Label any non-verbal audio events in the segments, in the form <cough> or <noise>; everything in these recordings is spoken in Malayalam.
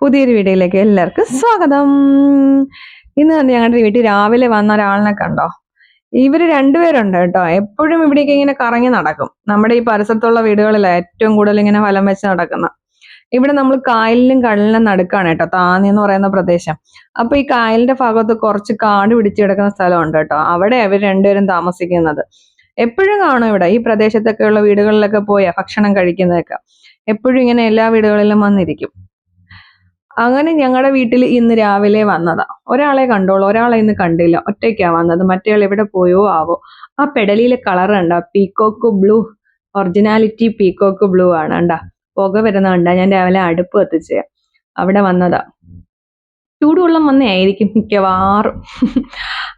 പുതിയൊരു വീഡിയോയിലേക്ക് എല്ലാവർക്കും സ്വാഗതം. ഇന്ന് ഞങ്ങളുടെ വീട്ടിൽ രാവിലെ വന്ന ഒരാളിനെ കണ്ടോ? ഇവർ രണ്ടുപേരുണ്ട് കേട്ടോ. എപ്പോഴും ഇവിടേക്ക് ഇങ്ങനെ കറങ്ങി നടക്കും. നമ്മുടെ ഈ പരിസരത്തുള്ള വീടുകളിലാണ് ഏറ്റവും കൂടുതൽ ഇങ്ങനെ ഫലം വെച്ച് നടക്കുന്ന ഇവിടെ നമ്മൾ കായലിലും കടലിലും നടുക്കാണ് കേട്ടോ താന്നി എന്ന് പറയുന്ന പ്രദേശം. അപ്പൊ ഈ കായലിന്റെ ഭാഗത്ത് കുറച്ച് കാട് പിടിച്ചു കിടക്കുന്ന സ്ഥലമുണ്ട് കേട്ടോ. അവിടെ അവർ രണ്ടുപേരും താമസിക്കുന്നത്. എപ്പോഴും കാണും ഇവിടെ ഈ പ്രദേശത്തൊക്കെയുള്ള വീടുകളിലൊക്കെ പോയാ ഭക്ഷണം കഴിക്കുന്നതൊക്കെ. എപ്പോഴും ഇങ്ങനെ എല്ലാ വീടുകളിലും വന്നിരിക്കും. അങ്ങനെ ഞങ്ങളുടെ വീട്ടിൽ ഇന്ന് രാവിലെ വന്നതാ. ഒരാളെ കണ്ടോളൂ ഒരാളെ ഇന്ന് കണ്ടില്ല. ഒറ്റയ്ക്കാ വന്നത്. മറ്റേയാൾ എവിടെ പോയോ ആവോ. ആ പെടലിയിലെ കളർ കണ്ട? Peacock blue originality peacock blue ആണ്. കണ്ട? പുക വരുന്ന കണ്ട? ഞാൻ രാവിലെ അടുപ്പ് കത്തിച്ച അവിടെ വന്നതാ. ചൂടുവെള്ളം വന്നതായിരിക്കും മിക്കവാറും. <laughs>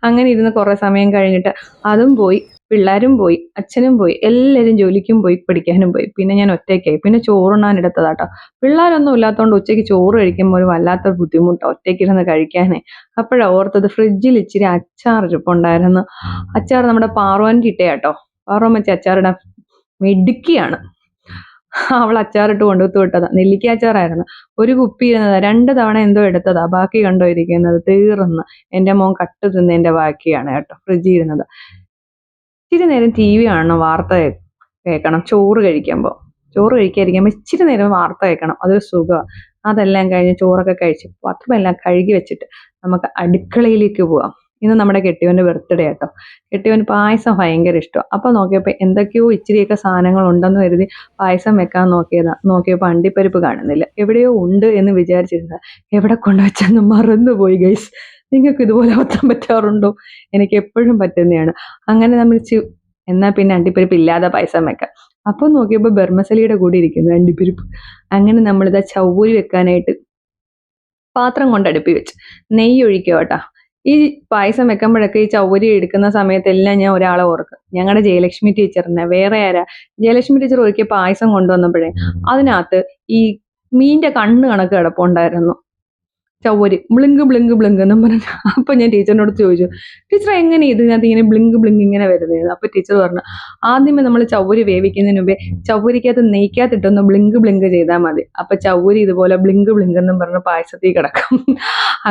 അങ്ങനെ ഇരുന്ന് കുറെ സമയം കഴിഞ്ഞിട്ട് അതും പോയി. പിള്ളേരും പോയി അച്ഛനും പോയി എല്ലാവരും ജോലിക്കും പോയി പഠിക്കാനും പോയി. പിന്നെ ഞാൻ ഒറ്റയ്ക്കായി. പിന്നെ ചോറുണ്ണാൻ എടുത്തതാട്ടോ. പിള്ളേരൊന്നും ഇല്ലാത്തതുകൊണ്ട് ഉച്ചയ്ക്ക് ചോറ് കഴിക്കുമ്പോൾ ഒരു വല്ലാത്ത ബുദ്ധിമുട്ടാണ് ഒറ്റയ്ക്കിരുന്ന് കഴിക്കാനേ. അപ്പോഴാണ് ഓർത്തത് ഫ്രിഡ്ജിൽ ഇച്ചിരി അച്ചാർ ഇരിപ്പുണ്ടായിരുന്നു. അച്ചാർ നമ്മുടെ പാർവന്റെ ഇട്ടയാട്ടോ പാർവമ്മച്ചി അച്ചാറിടാൻ മെടുക്കിയാണ്. അവൾ അച്ചാറിട്ട് കൊണ്ടുവത്ത് വിട്ടതാ. നെല്ലിക്ക അച്ചാറായിരുന്നു. ഒരു കുപ്പി ഇരുന്നതാ. രണ്ട് തവണ എന്തോ എടുത്തതാ. ബാക്കി കണ്ടോ ഇരിക്കുന്നത്? തീർന്ന്. എന്റെ മോൻ കട്ട് തിന്നതിന്റെ ബാക്കിയാണ് കേട്ടോ. ഫ്രിഡ്ജിൽ ഇരുന്നത്. ഇച്ചിരി നേരം ടി വി കാണണം വാർത്ത കേൾക്കണം ചോറ് കഴിക്കുമ്പോൾ ചോറ് കഴിക്കാതിരിക്കുമ്പോൾ ഇച്ചിരി നേരം വാർത്ത കേൾക്കണം അതൊരു സുഖമാണ് അതെല്ലാം കഴിഞ്ഞ് ചോറൊക്കെ കഴിച്ച് പത്രമെല്ലാം കഴുകി വെച്ചിട്ട് നമുക്ക് അടുക്കളയിലേക്ക് പോവാം. ഇന്ന് നമ്മുടെ കെട്ടിയവന്റെ ബർത്ത്ഡേ ആട്ടോ. കെട്ടിയവന് പായസം ഭയങ്കര ഇഷ്ടമാണ് അപ്പോൾ നോക്കിയപ്പോൾ എന്തൊക്കെയോ ഇച്ചിരിയൊക്കെ സാധനങ്ങൾ ഉണ്ടെന്ന് കരുതി പായസം വെക്കാൻ നോക്കിയതാണ് നോക്കിയപ്പോൾ അണ്ടിപ്പരിപ്പ് കാണുന്നില്ല. എവിടെയോ ഉണ്ട് എന്ന് വിചാരിച്ചിരുന്നത് എവിടെ കൊണ്ടുവച്ചെന്ന് മറന്നുപോയി ഗൈസ് നിങ്ങൾക്ക് ഇതുപോലെ അബദ്ധം പറ്റാറുണ്ടോ? എനിക്ക് എപ്പോഴും പറ്റുന്നതാണ്. അങ്ങനെ നമ്മൾ എന്നാൽ പിന്നെ അണ്ടിപ്പരിപ്പ് ഇല്ലാതെ പായസം വെക്കാം. അപ്പോൾ നോക്കിയപ്പോൾ ബർമസലിയുടെ കൂടെ ഇരിക്കുന്നു അണ്ടിപ്പരിപ്പ്. അങ്ങനെ നമ്മളിതാ ചവ്വരി വെക്കാനായിട്ട് പാത്രം കൊണ്ട് അടുപ്പി വെച്ച്. നെയ്യ് ഒഴിക്കുക കേട്ടോ. ഈ പായസം വെക്കുമ്പോഴൊക്കെ ഈ ചൗരി എടുക്കുന്ന സമയത്തെല്ലാം ഞാൻ ഒരാളെ ഓർക്കും. ഞങ്ങളുടെ ജയലക്ഷ്മി ടീച്ചറിനെ. വേറെ ആരാ? ജയലക്ഷ്മി ടീച്ചർ ഒരുക്കിയ പായസം കൊണ്ടുവന്നപ്പോഴേ അതിനകത്ത് ഈ മീന്റെ കണ്ണ് കണക്ക് കിടപ്പുണ്ടായിരുന്നു. ചവ്വരി ബ്ലിങ്ക് ബ്ലിങ്ക് ബ്ലിങ്ക് എന്നും പറഞ്ഞു. അപ്പൊ ഞാൻ ടീച്ചറിനോട് ചോദിച്ചു ടീച്ചർ എങ്ങനെ ഇതിനകത്ത് ഇങ്ങനെ ബ്ലിങ്ക് ബ്ലിങ്ക് ഇങ്ങനെ വരുന്നത്? അപ്പൊ ടീച്ചർ പറഞ്ഞു ആദ്യമേ നമ്മൾ ചവ്വരി വേവിക്കുന്നതിന് മുമ്പേ ചവ്വരിക്കകത്ത് നെയ്ക്കകത്തിട്ടൊന്ന് ബ്ലിങ്ക് ബ്ലിങ്ക് ചെയ്താൽ മതി. അപ്പൊ ചവ്വരി ഇതുപോലെ ബ്ലിങ്ക് ബ്ലിങ്ക് എന്നും പറഞ്ഞ് പായസത്തിൽ കിടക്കും.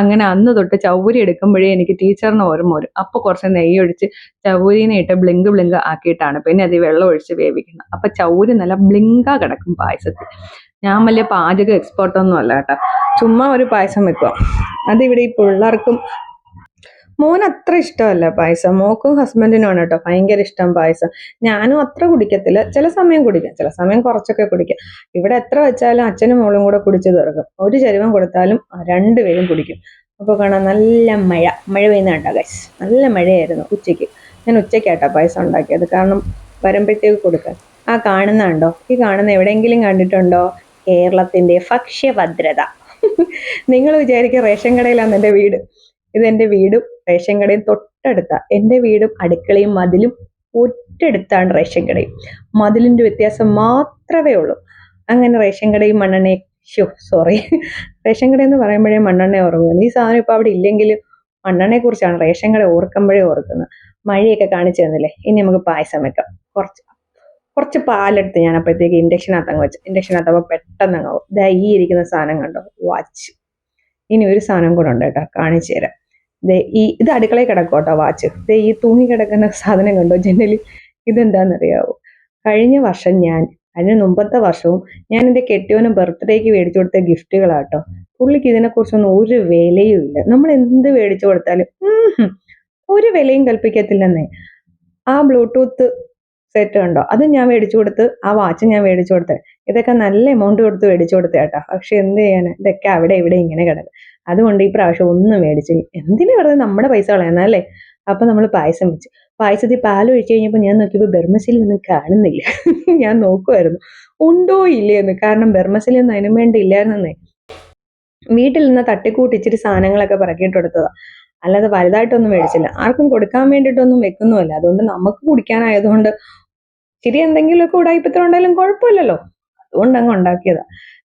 അങ്ങനെ അന്ന് തൊട്ട് ചവ്വരി എടുക്കുമ്പോഴേ എനിക്ക് ടീച്ചറിന് ഓർമ്മ വരും. അപ്പൊ കുറച്ച് നെയ്യ് ഒഴിച്ച് ചവരിനെ ഇട്ട് ബ്ലിങ്ക് ബ്ലിങ്ക് ആക്കിയിട്ടാണ്. പിന്നെ അത് വെള്ളം ഒഴിച്ച് വേവിക്കുന്നത്. അപ്പൊ ചവ്വരി നല്ല ബ്ലിങ്കാ കിടക്കും പായസത്തിൽ. ഞാൻ വലിയ പാചക എക്സ്പേർട്ടൊന്നും അല്ല കേട്ടോ. ചുമ്മാ ഒരു പായസം വെക്കുക അതിവിടെ ഈ പിള്ളേർക്കും മോൻ അത്ര ഇഷ്ടമല്ല പായസം. മോക്കും ഹസ്ബൻഡിനുമാണ് കേട്ടോ ഭയങ്കര ഇഷ്ടം പായസം. ഞാനും അത്ര കുടിക്കത്തില്ല. ചില സമയം കുടിക്കാം. ചില സമയം കുറച്ചൊക്കെ കുടിക്കാം. ഇവിടെ എത്ര വെച്ചാലും അച്ഛനും മോളും കൂടെ കുടിച്ചു തീർക്കും. ഒരു ചരുവം കൊടുത്താലും രണ്ടുപേരും കുടിക്കും. അപ്പോൾ കാണാം നല്ല മഴ. മഴ പെയ്യുന്ന കേട്ടോ ഗൈസ് നല്ല മഴയായിരുന്നു ഉച്ചയ്ക്ക്. ഞാൻ ഉച്ചയ്ക്കാട്ടോ പായസം ഉണ്ടാക്കിയത്. കാരണം വരുമ്പോഴത്തേക്ക് കൊടുക്കാൻ. ആ കാണുന്ന കണ്ടോ? ഈ കാണുന്ന എവിടെയെങ്കിലും കണ്ടിട്ടുണ്ടോ? കേരളത്തിന്റെ ഭക്ഷ്യഭദ്രത. <laughs> നിങ്ങൾ വിചാരിക്കുക റേഷൻ കടയിലാണ് എന്റെ വീട്. ഇത് എന്റെ വീടും റേഷൻ കടയും തൊട്ടടുത്ത. എന്റെ വീടും അടുക്കളയും മതിലും ഒറ്റടുത്താണ് റേഷൻ കടയും. മതിലിന്റെ വ്യത്യാസം മാത്രമേ ഉള്ളൂ. അങ്ങനെ റേഷൻ കടയും മണ്ണെണ്ണയും ഷോ സോറി റേഷൻ കട എന്ന് പറയുമ്പോഴേ മണ്ണെണ്ണ ഓർക്കുന്നു ഈ സാധനം ഇപ്പോൾ അവിടെ ഇല്ലെങ്കിൽ മണ്ണെണ്ണയെ കുറിച്ചാണ് റേഷൻ കട ഓർക്കുമ്പോഴേ ഓർക്കുന്നത്. മഴയൊക്കെ കാണിച്ചു തന്നില്ലേ? ഇനി നമുക്ക് പായസം വെക്കാം. കുറച്ച് കുറച്ച് പാലെടുത്ത് ഞാൻ അപ്പോഴത്തേക്ക് ഇൻഡക്ഷനകത്ത് അങ്ങ് വെച്ച്. ഇൻഡക്ഷനകത്തപ്പോൾ പെട്ടെന്ന് അങ്ങ്. ദാ ഈ ഇരിക്കുന്ന സാധനം കണ്ടോ? വാച്ച് ഇനി ഒരു സാധനം കൂടെ ഉണ്ട് കേട്ടോ കാണിച്ചു തരാം. ദേ ഈ ഇത് അടുക്കളയിൽ കിടക്കും കേട്ടോ വാച്ച് ദേ ഈ തൂങ്ങി കിടക്കുന്ന സാധനം കണ്ടോ? ജനലിൽ ഇതെന്താണെന്നറിയാവോ? കഴിഞ്ഞ വർഷം ഞാൻ അതിന് മുമ്പത്തെ വർഷവും ഞാൻ എന്റെ കെട്ടിയോന് ബർത്ത്ഡേക്ക് മേടിച്ചു കൊടുത്ത ഗിഫ്റ്റുകളാട്ടോ പുള്ളിക്ക് ഇതിനെക്കുറിച്ചൊന്നും ഒരു വിലയും ഇല്ല. നമ്മൾ എന്ത് മേടിച്ചു കൊടുത്താലും ഒരു വിലയും കൽപ്പിക്കത്തില്ലെന്നേ. ആ ബ്ലൂടൂത്ത് സെറ്റ് ഉണ്ടോ? അത് ഞാൻ മേടിച്ചു കൊടുത്ത് ആ വാച്ച് ഞാൻ മേടിച്ചു കൊടുത്തേ. ഇതൊക്കെ നല്ല എമൗണ്ട് കൊടുത്ത് മേടിച്ചു കൊടുത്തേട്ടാ പക്ഷെ എന്ത് ചെയ്യാനാ ഇതൊക്കെ അവിടെ ഇവിടെ ഇങ്ങനെ കിടക്കും. അതുകൊണ്ട് ഈ പ്രാവശ്യം ഒന്നും മേടിച്ചില്ല. എന്തിനു വെറുതെ നമ്മുടെ പൈസ കളയുന്നല്ലേ അപ്പൊ നമ്മൾ പായസം വെച്ചു. പായസത്തിൽ പാൽ ഒഴിച്ചു കഴിഞ്ഞപ്പോൾ ഞാൻ നോക്കിയപ്പോൾ ബെർമസിലി ഒന്നും കാണുന്നില്ല. <laughs> ഞാൻ നോക്കുമായിരുന്നു ഉണ്ടോ ഇല്ലയെന്ന് കാരണം ബെർമസിലി ഒന്നും അതിനും വേണ്ടി ഇല്ലായിരുന്നേ വീട്ടിൽ നിന്ന് തട്ടിക്കൂട്ടി ഇച്ചിരി സാധനങ്ങളൊക്കെ പറക്കിയിട്ട് കൊടുത്തതാ. അല്ലാതെ വലുതായിട്ടൊന്നും മേടിച്ചില്ല. ആർക്കും കൊടുക്കാൻ വേണ്ടിയിട്ടൊന്നും വെക്കുന്നുമല്ല അതുകൊണ്ട് നമുക്ക് കുടിക്കാനായതുകൊണ്ട് ഇച്ചിരി എന്തെങ്കിലുമൊക്കെ ഉടായിപ്പത്രം ഉണ്ടായാലും കുഴപ്പമില്ലല്ലോ. അതുകൊണ്ട് അങ്ങ് ഉണ്ടാക്കിയതാ.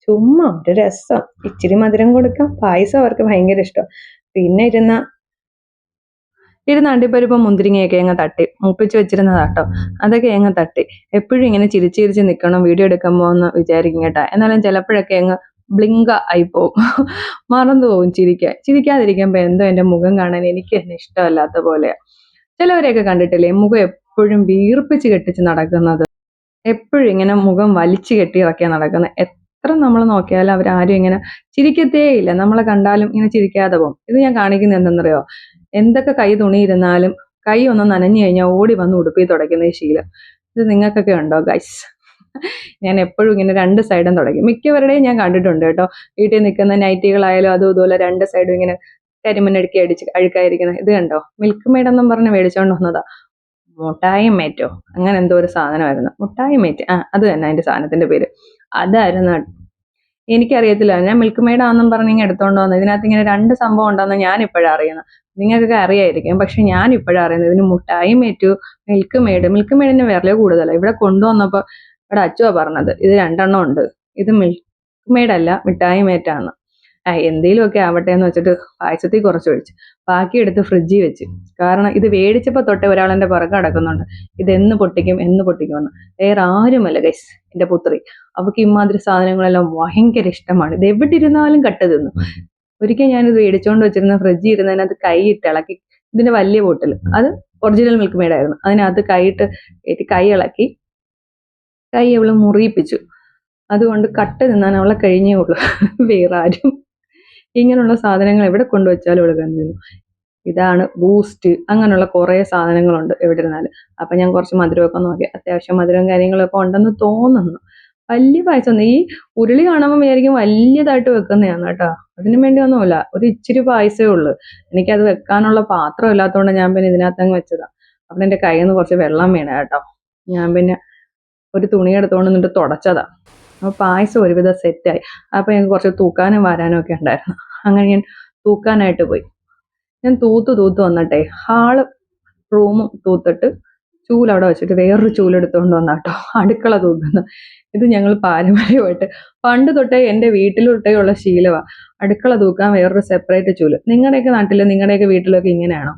ചുമ്മാ ഒരു രസം. ഇച്ചിരി മധുരം കൊടുക്കാം. പായസം അവർക്ക് ഭയങ്കര ഇഷ്ടം. പിന്നെ ഇരുന്ന ഇരുന്ന് അണ്ടിപ്പരിപ്പം മുന്തിരിങ്ങയൊക്കെ അങ്ങ് തട്ടി. മുപ്പിച്ച് വെച്ചിരുന്നതാട്ടോ അതൊക്കെ അങ്ങ് തട്ടി. എപ്പോഴും ഇങ്ങനെ ചിരിച്ച് ചിരിച്ച് നിൽക്കണം വീഡിയോ എടുക്കുമ്പോൾ എന്ന് വിചാരിക്കും കേട്ടാ. എന്നാലും ചിലപ്പോഴൊക്കെ അങ്ങ് ബ്ലിങ്ക ആയിപ്പോവും മറന്നു പോകും ചിരിക്കാൻ. ചിരിക്കാതിരിക്കുമ്പോൾ എന്തോ എന്റെ മുഖം കാണാൻ എനിക്ക് തന്നെ ഇഷ്ടമല്ലാത്ത പോലെയാ. ചിലവരെയൊക്കെ കണ്ടിട്ടില്ലേ? മുഖം എപ്പോഴും വീർപ്പിച്ച് കെട്ടിച്ച് നടക്കുന്നത് എപ്പോഴും ഇങ്ങനെ മുഖം വലിച്ചു കെട്ടിയിറക്കിയാൽ നടക്കുന്നത്. എത്ര നമ്മൾ നോക്കിയാലും അവരാരും ഇങ്ങനെ ചിരിക്കത്തേ ഇല്ല. നമ്മളെ കണ്ടാലും ഇങ്ങനെ ചിരിക്കാതെ പോകും. ഇത് ഞാൻ കാണിക്കുന്നത് എന്തെന്നറിയോ? എന്തൊക്കെ കൈ തുണിയിരുന്നാലും കൈ ഒന്ന് നനഞ്ഞു കഴിഞ്ഞാൽ ഓടി വന്ന് ഉടുപ്പി തുടയ്ക്കുന്ന ഈ ശീലം. ഇത് നിങ്ങൾക്കൊക്കെ ഉണ്ടോ ഗൈസ് ഞാൻ എപ്പോഴും ഇങ്ങനെ രണ്ട് സൈഡും തുടയ്ക്കും. മിക്കവരുടെയും ഞാൻ കണ്ടിട്ടുണ്ട് കേട്ടോ. വീട്ടിൽ നിൽക്കുന്ന നൈറ്റികളായാലും അതും ഇതുപോലെ രണ്ട് സൈഡും ഇങ്ങനെ കരിമണ്ണടുക്കി അടിച്ച് അഴുക്കായിരിക്കുന്നത് ഇത് കണ്ടോ? മിൽക്ക് മെയ്ഡ് എന്നും പറഞ്ഞ് മേടിച്ചോണ്ട് വന്നതാ. മുട്ടായി മേറ്റോ? അങ്ങനെ എന്തോ ഒരു സാധനമായിരുന്നു. മുട്ടായി മേറ്റ്. ആ അത് തന്നെ അതിന്റെ സാധനത്തിന്റെ പേര്. അതായിരുന്നു. എനിക്കറിയത്തില്ല. ഞാൻ മിൽക്ക് മെയ്ഡ് ആണെന്നും പറഞ്ഞ് ഇങ്ങനെ എടുത്തോണ്ട് വന്നു. ഇതിനകത്ത് ഇങ്ങനെ രണ്ട് സംഭവം ഉണ്ടെന്ന് ഞാൻ ഇപ്പോഴാണ് അറിയുന്നത് നിങ്ങൾക്കൊക്കെ അറിയായിരിക്കും. പക്ഷെ ഞാൻ ഇപ്പോഴാണ് അറിയുന്നത് ഇതിന് മുട്ടായി മേറ്റു മിൽക്ക് മെയ്ഡ് മിൽക്ക് മെയ്ഡിന് വില കൂടുതലാണ് ഇവിടെ കൊണ്ടുവന്നപ്പോൾ ഇവിടെ അച്ചുവാ പറഞ്ഞത്. ഇത് രണ്ടെണ്ണം ഉണ്ട്. ഇത് മിൽക്ക് മെയ്ഡ് അല്ല മിഠായി മേറ്റാണ് ആ എന്തേലുമൊക്കെ ആവട്ടെ എന്ന് വെച്ചിട്ട് പായസത്തിൽ കുറച്ച് ഒഴിച്ച്. ബാക്കി എടുത്ത് ഫ്രിഡ്ജിൽ വെച്ച്. കാരണം ഇത് മേടിച്ചപ്പോൾ തൊട്ടേ ഒരാളെന്റെ പുറകെ ഇത് എന്ന് പൊട്ടിക്കും എന്ന് പൊട്ടിക്കുമെന്ന്. വേറെ ആരുമല്ല ഗൈസ് എന്റെ പുത്രി. അവൾക്ക് ഇമാതിരി സാധനങ്ങളെല്ലാം ഭയങ്കര ഇഷ്ടമാണ്. ഇത് എവിടെ ഇരുന്നാലും കട്ട് തിന്നു. ഒരിക്കൽ ഞാനിത് വേടിച്ചുകൊണ്ട് വെച്ചിരുന്ന ഫ്രിഡ്ജിൽ ഇരുന്നതിനകത്ത് കൈയിട്ട് ഇളക്കി. ഇതിന്റെ വലിയ ബോട്ടിൽ. അത് ഒറിജിനൽ മിൽക്ക് മെയ്ഡ് ആയിരുന്നു. അതിനകത്ത് കൈയിട്ട് കയറ്റി കൈ ഇളക്കി. കൈ അവൾ മുറിയിപ്പിച്ചു. അതുകൊണ്ട് കട്ട് തിന്നാൻ അവളെ കഴിഞ്ഞേ ഉള്ളൂ. വേറെ ആരും ഇങ്ങനെയുള്ള സാധനങ്ങൾ എവിടെ കൊണ്ടുവച്ചാലും ഇവിടെ കണ്ടിരുന്നു ഇതാണ് ബൂസ്റ്റ് അങ്ങനെയുള്ള കുറേ സാധനങ്ങളുണ്ട് എവിടെ ഇരുന്നാലും. അപ്പൊ ഞാൻ കുറച്ച് മധുരമൊക്കെ നോക്കി. അത്യാവശ്യം മധുരം കാര്യങ്ങളൊക്കെ ഉണ്ടെന്ന് തോന്നുന്നു. വലിയ പായസം. ഈ ഉരുളി കാണുമ്പോൾ വിചാരിക്കും വലിയതായിട്ട് വെക്കുന്നതാണ് കേട്ടോ. അതിനു വേണ്ടി ഒന്നുമില്ല. ഒരു ഇച്ചിരി പായസമേ ഉള്ളൂ. എനിക്കത് വെക്കാനുള്ള പാത്രം ഇല്ലാത്തതുകൊണ്ട് ഞാൻ പിന്നെ ഇതിനകത്ത് അങ്ങ് വെച്ചതാ. അപ്പം എന്റെ കയ്യിൽ നിന്ന് കുറച്ച് വെള്ളം വീണ കേട്ടോ. ഞാൻ പിന്നെ ഒരു തുണി എടുത്തുകൊണ്ട് നിന്നിട്ട് തുടച്ചതാ. അപ്പോൾ പായസം ഒരുവിധം സെറ്റായി അപ്പോൾ എനിക്ക് കുറച്ച് തൂക്കാനും വരാനും ഒക്കെ ഉണ്ടായിരുന്നു. അങ്ങനെ ഞാൻ തൂക്കാനായിട്ട് പോയി. ഞാൻ തൂത്ത് തൂത്ത് വന്നിട്ടെ ഹാൾ റൂമും തൂത്തിട്ട് ചൂലവിടെ അവിടെ വെച്ചിട്ട് വേറൊരു ചൂലെടുത്തുകൊണ്ട് വന്ന കേട്ടോ അടുക്കള തൂക്കുന്നു. ഇത് ഞങ്ങൾ പാരമ്പര്യമായിട്ട്. പണ്ട് തൊട്ടേ എന്റെ വീട്ടിലൊട്ടേ ഉള്ള ശീലമാണ് അടുക്കള തൂക്കാൻ വേറൊരു സെപ്പറേറ്റ് ചൂൽ. നിങ്ങളുടെയൊക്കെ നാട്ടിൽ നിങ്ങളുടെയൊക്കെ വീട്ടിലൊക്കെ ഇങ്ങനെയാണോ?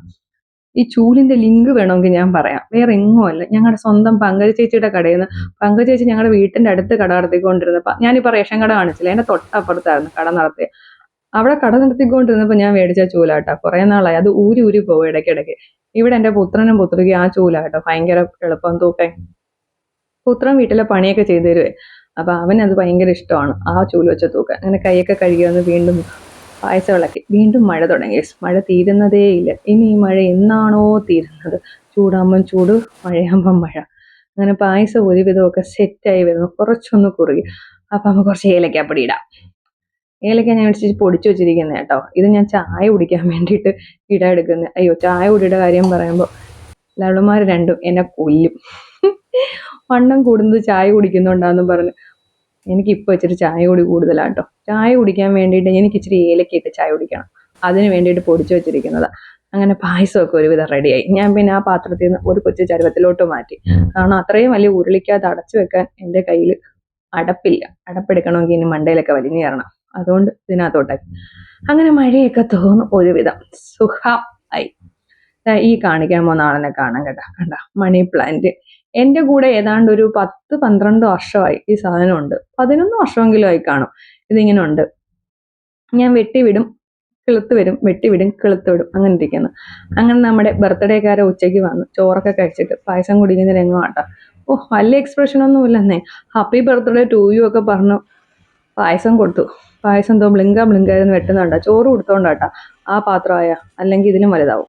ഈ ചൂലിന്റെ ലിങ്ക് വേണമെങ്കിൽ ഞാൻ പറയാം. വേറെ എങ്ങുമല്ല ഞങ്ങളുടെ സ്വന്തം പങ്കജ ചേച്ചിയുടെ കടയിൽ നിന്ന് പങ്കജ ചേച്ചി ഞങ്ങളുടെ വീട്ടിന്റെ അടുത്ത് കട നടത്തിക്കൊണ്ടിരുന്നപ്പോൾ ഞാനിപ്പോൾ റേഷൻ കട കാണിച്ചില്ല. എന്റെ തൊട്ടപ്പുറത്തായിരുന്നു കട നടത്തിയ. അവിടെ കട നടത്തിക്കൊണ്ടിരുന്നപ്പോൾ ഞാൻ മേടിച്ച ചൂലാട്ടോ. കുറേ നാളായി. അത് ഊരി ഊരി പോകും ഇടയ്ക്കിടയ്ക്ക്. ഇവിടെ എന്റെ പുത്രനും പുത്രിക്കും ആ ചൂലാട്ടോ. ഭയങ്കര എളുപ്പം തൂക്കാൻ പുത്രൻ വീട്ടിലെ പണിയൊക്കെ ചെയ്തു തരുവേ. അപ്പൊ അവനത് ഭയങ്കര ഇഷ്ടമാണ്. ആ ചൂൽ വെച്ച തൂക്കാൻ അങ്ങനെ കൈയൊക്കെ കഴുകി വന്ന് വീണ്ടും പായസം ഇളക്കി. വീണ്ടും മഴ തുടങ്ങി. മഴ തീരുന്നതേ ഇല്ല. ഇനി ഈ മഴ എന്നാണോ തീരുന്നത്? ചൂടാകുമ്പം ചൂട് മഴയാകുമ്പം മഴ. അങ്ങനെ പായസം ഒരുവിധമൊക്കെ സെറ്റായി വരുന്നു. കുറച്ചൊന്ന് കുറുകി. അപ്പൊ നമുക്ക് കുറച്ച് ഏലക്കാപ്പൊടി ഇടാം. ഏലക്ക ഞാൻ ഇടിച്ച് പൊടിച്ചു വെച്ചിരിക്കുന്നത് കേട്ടോ. ഇത് ഞാൻ ചായ കുടിക്കാൻ വേണ്ടിയിട്ട് ഇട എടുക്കുന്നത് അയ്യോ ചായ കുടിയുടെ കാര്യം പറയുമ്പോൾ ലവളന്മാർ രണ്ടും എന്നെ കൊല്ലും. വണ്ണം കൂടുന്നത് ചായ കുടിക്കുന്നുണ്ടാന്ന് പറഞ്ഞ്. എനിക്ക് ഇപ്പോൾ ഇച്ചിരി ചായ കൂടി കൂടുതലാണ് കേട്ടോ ചായ കുടിക്കാൻ വേണ്ടിയിട്ട് എനിക്ക് ഇച്ചിരി ഏലക്ക ഇട്ട് ചായ കുടിക്കണം. അതിന് വേണ്ടിയിട്ട് പൊടിച്ചു വെച്ചിരിക്കുന്നതാണ് അങ്ങനെ പായസമൊക്കെ ഒരുവിധം റെഡിയായി. ഞാൻ പിന്നെ ആ പാത്രത്തിൽ നിന്ന് ഒരു കൊച്ചു ചരുവത്തിലോട്ട് മാറ്റി. കാരണം അത്രയും വലിയ ഉരുളിക്കകത്ത് അടച്ചു വെക്കാൻ എന്റെ കയ്യിൽ അടപ്പില്ല. അടപ്പെടുക്കണമെങ്കിൽ ഇനി മണ്ടയിലൊക്കെ വലിഞ്ഞു കയറണം. അതുകൊണ്ട് ഇതിനകത്തോട്ടായി അങ്ങനെ മഴയൊക്കെ തോന്നും ഒരുവിധം. സുഖം ആയി ഈ കാണിക്കാൻ പോകുന്ന ആളിനെ കാണാൻ കേട്ടോ. കണ്ട? Money plant. എന്റെ കൂടെ ഏതാണ്ട് ഒരു പത്ത് പന്ത്രണ്ട് വർഷമായി ഈ സാധനം ഉണ്ട് പതിനൊന്ന് വർഷമെങ്കിലും ആയി കാണും. ഇതിങ്ങനെ ഉണ്ട് ഞാൻ വെട്ടിവിടും കിളുത്ത് വരും വെട്ടിവിടും കിളുത്ത് വിടും. അങ്ങനെ ഇരിക്കുന്നു. അങ്ങനെ നമ്മുടെ ബർത്ത്ഡേക്കാരെ ഉച്ചയ്ക്ക് വന്ന്. ചോറൊക്കെ കഴിച്ചിട്ട് പായസം കുടിക്കുന്ന രംഗമാട്ട. ഓ വലിയ എക്സ്പ്രഷൻ ഒന്നും ഇല്ലെന്നേ ഹാപ്പി ബർത്ത്ഡേ ടു യു ഒക്കെ പറഞ്ഞു പായസം കൊടുത്തു. പായസം എന്തോ ബ്ലിങ്ക ബ്ലിങ്കായിരുന്നു വെട്ടുന്നുണ്ടോ ചോറ് കൊടുത്തോണ്ടാട്ടാ. ആ പാത്രമായ. അല്ലെങ്കിൽ ഇതിലും വലുതാവും.